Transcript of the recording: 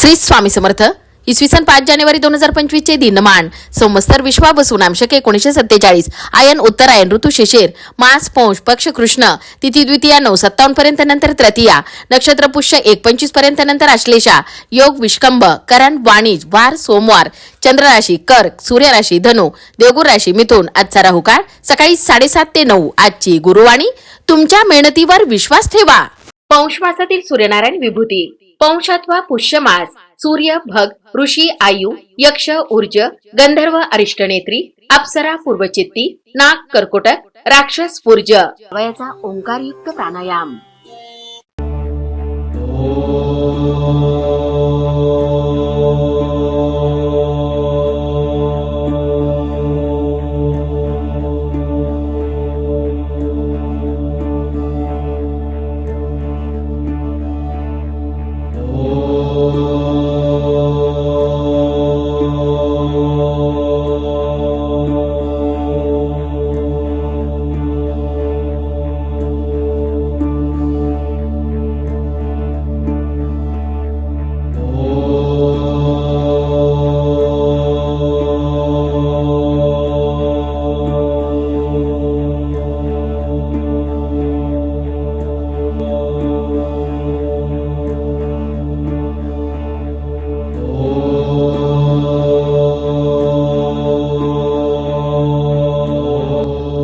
श्री स्वामी समर्थ इसवी सन पाच जानेवारी दोन हजार पंचवीस चे दिनमान संवत्सर विश्वा बसून आमशक एकोणीशे सत्तेचाळीस. आयन उत्तरायन ऋतू शिशिर. मास पौष पक्ष कृष्ण. तिथी द्वितीया नऊ सत्तावन्न पर्यंत नंतर तृतीया. नक्षत्र पुष्य एक पंचवीसपर्यंत नंतर आश्लेषा योग विष्कंभ करण वाणिज वार सोमवार. चंद्रराशी कर्क सूर्यराशी धनु. देवगुर राशी मिथुन. आजचा राहुकाळ सकाळी साडेसात ते नऊ. आजची गुरुवाणी. तुमच्या मेहनतीवर विश्वास ठेवा. पौष मासातील सूर्यनारायण विभूती. पौष पुष्यमास सूर्य भग ऋषी आयु यक्ष ऊर्ज गंधर्व अरिष्टनेत्री अप्सरा पूर्वचित्ती नाग कर्कोटक राक्षस पूर्ज वयाचा ओंकारयुक्त प्राणायाम